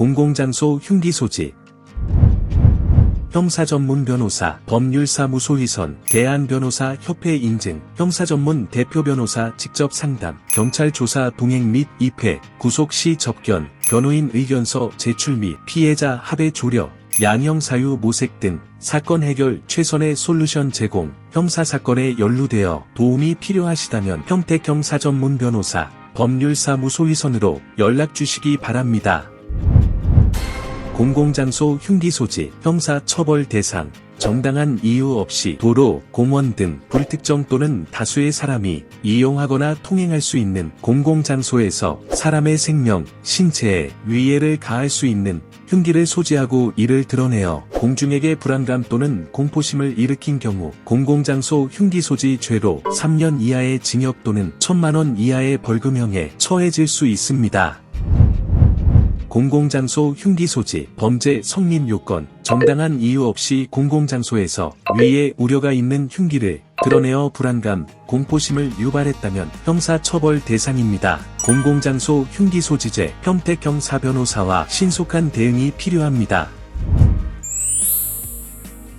공공장소 흉기 소지, 형사전문 변호사, 법률사무소 위선, 대한변호사 협회 인증, 형사전문 대표 변호사 직접 상담, 경찰 조사 동행 및 입회, 구속 시 접견, 변호인 의견서 제출 및 피해자 합의 조력, 양형 사유 모색 등 사건 해결 최선의 솔루션 제공, 형사 사건에 연루되어 도움이 필요하시다면 평택 형 사전문 변호사, 법률사무소 위선으로 연락 주시기 바랍니다. 공공장소 흉기 소지, 형사 처벌 대상, 정당한 이유 없이 도로, 공원 등 불특정 또는 다수의 사람이 이용하거나 통행할 수 있는 공공장소에서 사람의 생명, 신체에 위해를 가할 수 있는 흉기를 소지하고 이를 드러내어 공중에게 불안감 또는 공포심을 일으킨 경우 공공장소 흉기 소지 죄로 3년 이하의 징역 또는 1천만원 이하의 벌금형에 처해질 수 있습니다. 공공장소 흉기 소지, 범죄 성립 요건, 정당한 이유 없이 공공장소에서 위에 우려가 있는 흉기를 드러내어 불안감, 공포심을 유발했다면 형사처벌 대상입니다. 공공장소 흉기 소지죄, 평택 형 사변호사와 신속한 대응이 필요합니다.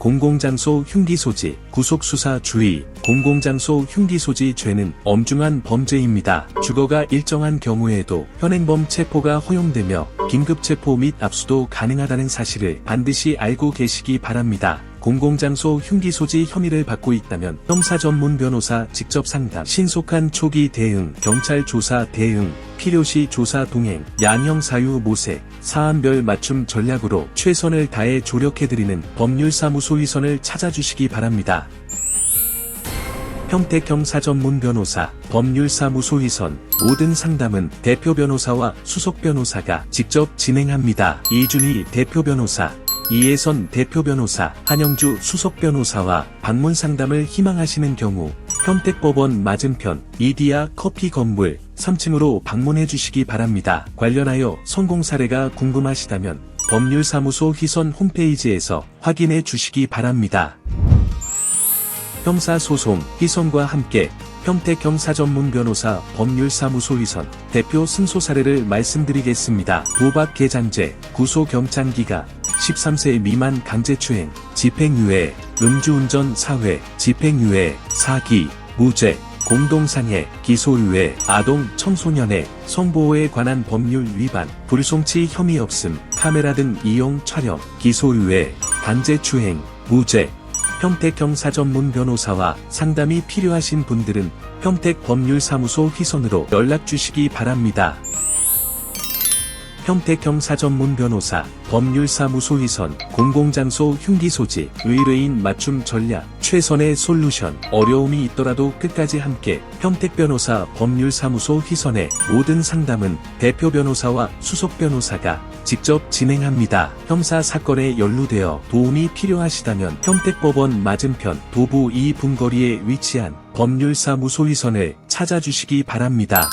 공공장소 흉기 소지, 구속수사 주의, 공공장소 흉기 소지 죄는 엄중한 범죄입니다. 주거가 일정한 경우에도 현행범 체포가 허용되며 긴급 체포 및 압수도 가능하다는 사실을 반드시 알고 계시기 바랍니다. 공공장소 흉기 소지 혐의를 받고 있다면 형사 전문 변호사 직접 상담, 신속한 초기 대응, 경찰 조사 대응, 필요시 조사 동행, 양형 사유 모색, 사안별 맞춤 전략으로 최선을 다해 조력해드리는 법률사무소 위선을 찾아주시기 바랍니다. 평택형 사전문 변호사, 법률사무소 위선, 모든 상담은 대표 변호사와 수석 변호사가 직접 진행합니다. 이준희 대표 변호사, 이혜선 대표 변호사, 한영주 수석 변호사와 방문 상담을 희망하시는 경우 평택법원 맞은편 이디야 커피 건물 3층으로 방문해 주시기 바랍니다. 관련하여 성공 사례가 궁금하시다면 법률사무소 희선 홈페이지에서 확인해 주시기 바랍니다. 형사소송 희선과 함께 평택형 사전문 변호사 법률사무소 위선 대표 승소 사례를 말씀드리겠습니다. 도박 개장죄, 구소경장기가 13세 미만 강제추행, 집행유예, 음주운전 사회, 집행유예, 사기, 무죄, 공동상해, 기소유예, 아동, 청소년의 성보호에 관한 법률 위반, 불송치 혐의 없음, 카메라 등 이용 촬영, 기소유예, 강제추행, 무죄, 평택 형 사 전문 변호사와 상담이 필요하신 분들은 평택 법률사무소 휘선으로 연락 주시기 바랍니다. 평택형 사전문 변호사, 법률사무소 휘선, 공공장소 흉기 소지, 의뢰인 맞춤 전략, 최선의 솔루션, 어려움이 있더라도 끝까지 함께 평택 변호사 법률사무소 휘선의 모든 상담은 대표 변호사와 수석 변호사가 직접 진행합니다. 형사 사건에 연루되어 도움이 필요하시다면 평택법원 맞은편 도보 2분거리에 위치한 법률사무소 휘선을 찾아주시기 바랍니다.